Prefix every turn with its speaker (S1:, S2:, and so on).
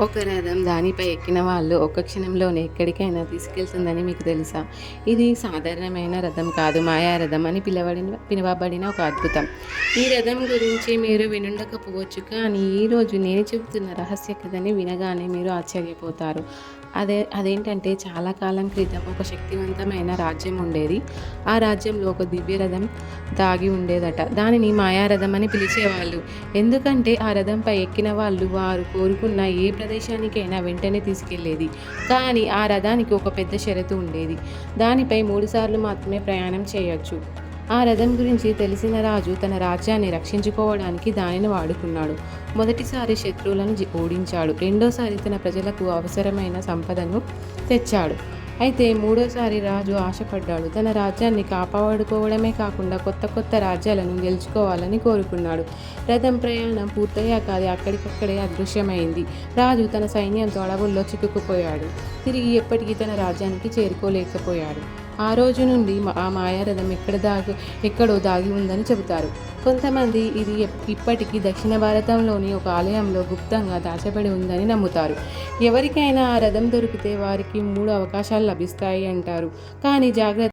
S1: ఒక రథం దానిపై ఎక్కిన వాళ్ళు ఒక క్షణంలోనే ఎక్కడికైనా తీసుకెళ్తుందని మీకు తెలుసా? ఇది సాధారణమైన రథం కాదు మాయా రథం అని పిలవడిన పిలువబడిన ఒక అద్భుతం. ఈ రథం గురించి మీరు వినుండకపోవచ్చు కానీ ఈరోజు నేను చెబుతున్న రహస్య కథని వినగానే మీరు ఆశ్చర్యపోతారు. అదే అదేంటంటే చాలా కాలం క్రితం ఒక శక్తివంతమైన రాజ్యం ఉండేది. ఆ రాజ్యంలో ఒక దివ్య రథం దాగి ఉండేదట. దానిని మాయారథం అని పిలిచేవాళ్ళు. ఎందుకంటే ఆ రథంపై ఎక్కిన వాళ్ళు వారు కోరుకున్న ఏ ప్రదేశానికైనా వెంటనే తీసుకెళ్ళేది. కానీ ఆ రథానికి ఒక పెద్ద షరతు ఉండేది. దానిపై మూడుసార్లు మాత్రమే ప్రయాణం చేయొచ్చు. ఆ రథం గురించి తెలిసిన రాజు తన రాజ్యాన్ని రక్షించుకోవడానికి దానిని వాడుకున్నాడు. మొదటిసారి శత్రువులను జి- ఓడించాడు. రెండోసారి తన ప్రజలకు అవసరమైన సంపదను తెచ్చాడు. అయితే మూడోసారి రాజు ఆశపడ్డాడు. తన రాజ్యాన్ని కాపాడుకోవడమే కాకుండా కొత్త కొత్త రాజ్యాలను గెలుచుకోవాలని కోరుకున్నాడు. రథం ప్రయాణం పూర్తయ్యాక అది అక్కడికక్కడే అదృశ్యమైంది. రాజు తన సైన్యంతో అడవుల్లో చిక్కుకుపోయాడు. తిరిగి ఎప్పటికీ తన రాజ్యానికి చేరుకోలేకపోయాడు. ఆ రోజు నుండి మా- ఆ మాయారథం ఎక్కడ దాగి ఎక్కడో దాగి ఉందని చెబుతారు. కొంతమంది ఇది ఇప్పటికీ దక్షిణ భారతంలోని ఒక ఆలయంలో గుప్తంగా దాచబడి ఉందని నమ్ముతారు. ఎవరికైనా ఆ రథం దొరికితే వారికి మూడు అవకాశాలు లభిస్తాయి అంటారు. కానీ జాగ్రత్త